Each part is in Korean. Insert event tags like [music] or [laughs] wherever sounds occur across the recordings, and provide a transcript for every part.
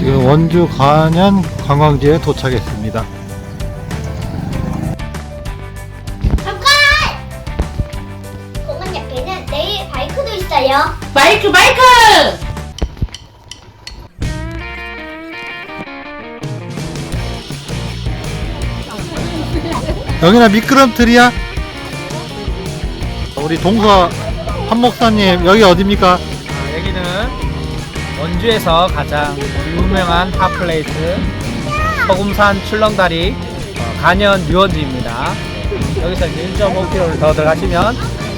지금 원주 관현 관광지에 도착했습니다. 잠깐! 공원 옆에는 내일 바이크도 있어요. 마이크 마이크 여기나 미끄럼틀이야? 우리 동서 한 목사님 여기 어딥니까? 아, 여기는 원주에서 가장 유명한 핫플레이스 서금산 출렁다리 어, 간현 유원지입니다. 여기서 이제 1.5km를 더 들어가시면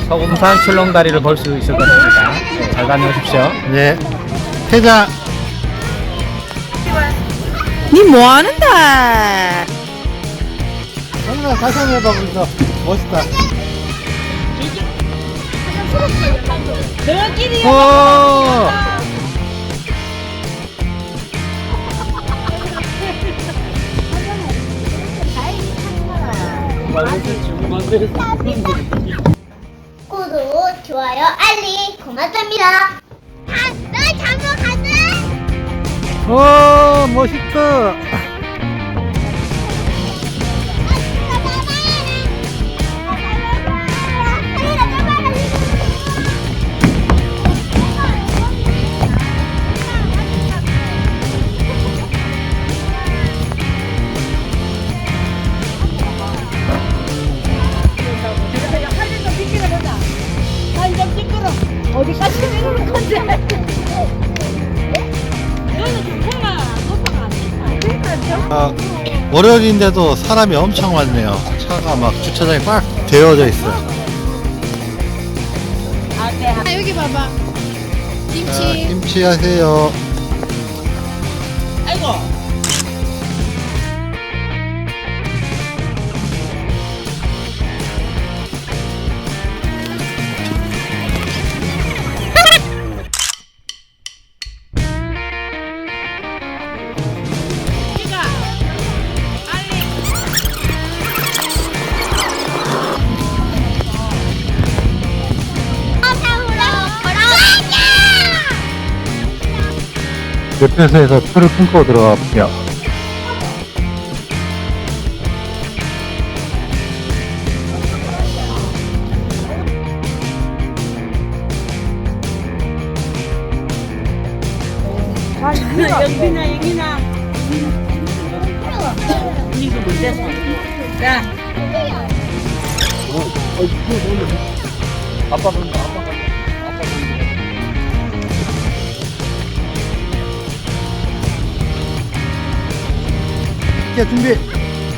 서금산 출렁다리를 볼 수 있을 것입니다. 네, 잘 다녀오십시오. 네. 회장 니 뭐하는데 여기나 다시 한번 해봐 그래서 멋있다. 너끼리 구독, 좋아요, 알림 고맙습니다. 아, 나 잠깐 가자. 와 멋있다. 월요일인데도 사람이 엄청 많네요. 차가 막 주차장에 꽉 되어져 있어요. 아, 여기 봐봐. 김치. 자, 김치 하세요. 아이고 옆에서에서 표를 끊고 들어가 볼게요. 영빈아 영빈아 이거 뭔데 야 아빠 본다, 아빠 본다. 아빠 야, 준비.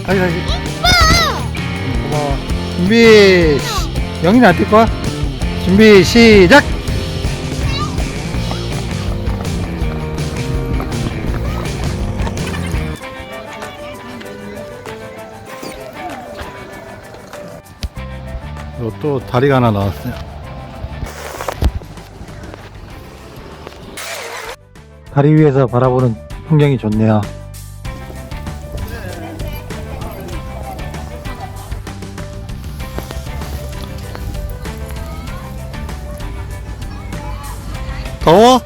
다시, 다시. 고마워. 준비. 시- 영희는 안뛸 거야? 준비, 시작! 어, 또 다리가 하나 나왔어요. 다리 위에서 바라보는 풍경이 좋네요. 더워?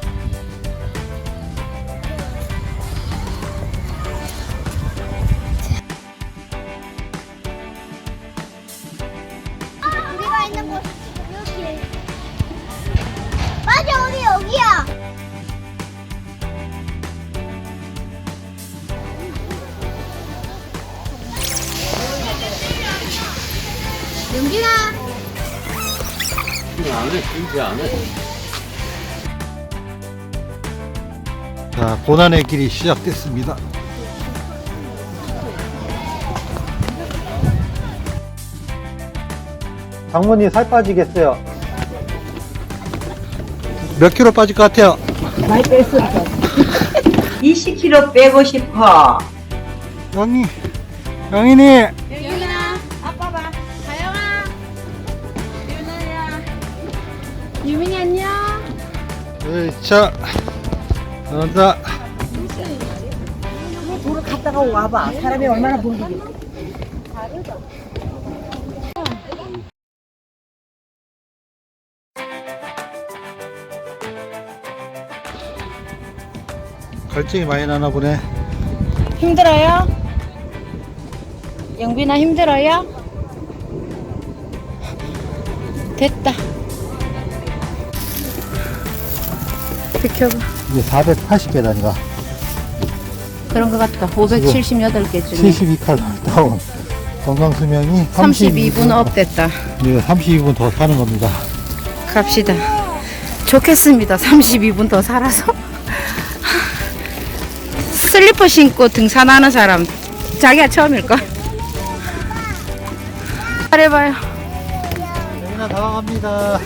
우리가 있는 곳이 지금 여기. 맞아, 우리 여기야. 용기나. 자, 고난의 길이 시작됐습니다. 장모님 살 빠지겠어요. 몇 킬로 빠질 것 같아요? 20kg [laughs] 빼고 싶어. 영희, 영희니, 여기나. 아빠 봐. 다영아. 유나야. 유민이 안녕. 자, 나온다. 도로 갔다가 와봐. 사람이 얼마나 보이게. 갈증이 많이 나나 보네. 힘들어요? 영빈아 힘들어요? 됐다. 비켜봐. 이게 480계단이가 그런 것 같다. 578개 중에 72칼로리 다운. 건강 수명이 32분 업 됐다. 네, 32분 더 사는 겁니다. 갑시다. 좋겠습니다. 32분 더 살아서. 슬리퍼 신고 등산하는 사람 자기가 처음일걸. 잘해봐요. 여기나 다가갑니다.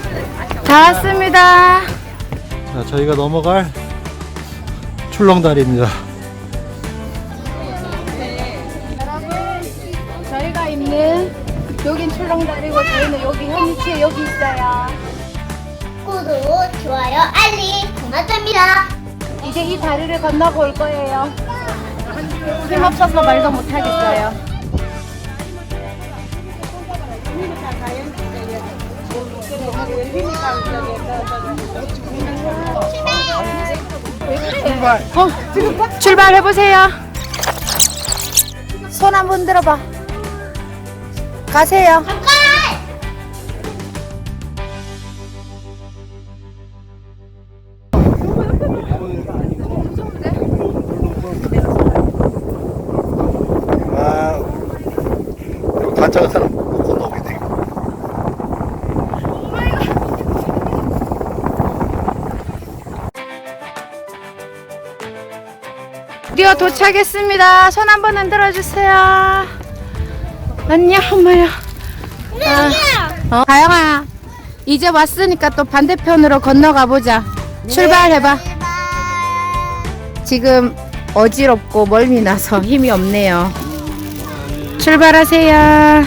다 왔습니다. 자, 저희가 넘어갈 출렁다리입니다. 저희가 있는 여긴 출렁다리고 저희는 여기 현위치에 여기 있어요. 구독, 좋아요, 알림 고맙습니다. 이제 이 다리를 건너고 올 거예요. 힘 없어서 말도 못 하겠어요. 어, 출발해 보세요. 손 한 번 들어봐. 가세요. 아, 이거 단짝은 사람 드디어 도착했습니다. 손 한번 흔들어 주세요. 안녕, 엄마야. 아, 어, 가영아, 이제 왔으니까 또 반대편으로 건너가 보자. 출발해봐. 지금 어지럽고 멀미 나서 힘이 없네요. 출발하세요.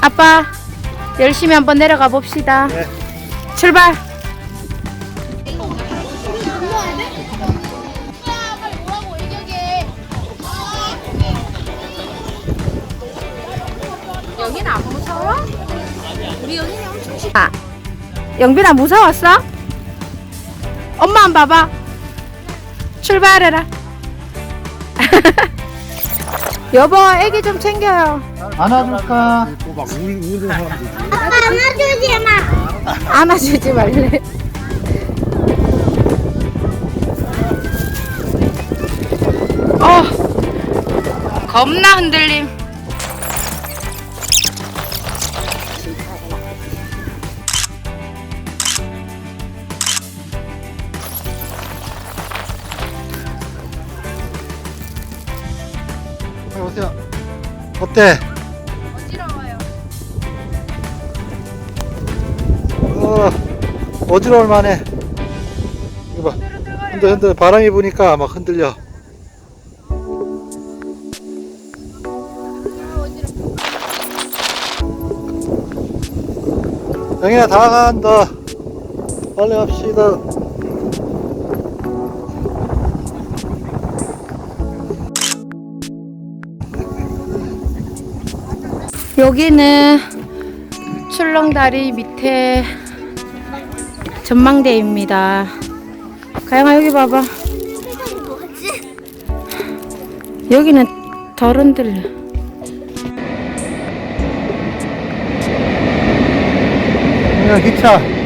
아빠, 열심히 한번 내려가 봅시다. 출발. 우리 여기는 엄청 싫 아, 영빈아 무서웠어? 엄마 한 봐봐. 출발해라. [laughs] 여보, 애기 좀 챙겨요. 안아줄까? 아빠 안아주지 마. 안아주지 말래. 어, 겁나 흔들림. 어때? 어지러워요. 어, 어지러울 만해. 이거 봐. 흔들, 흔들, 바람이 부니까 막 흔들려. 영희야, 다 간다. 빨리 갑시다. 여기는 출렁다리 밑에 전망대입니다. 가영아 여기 봐봐. 여기는 덜 흔들려. 기차.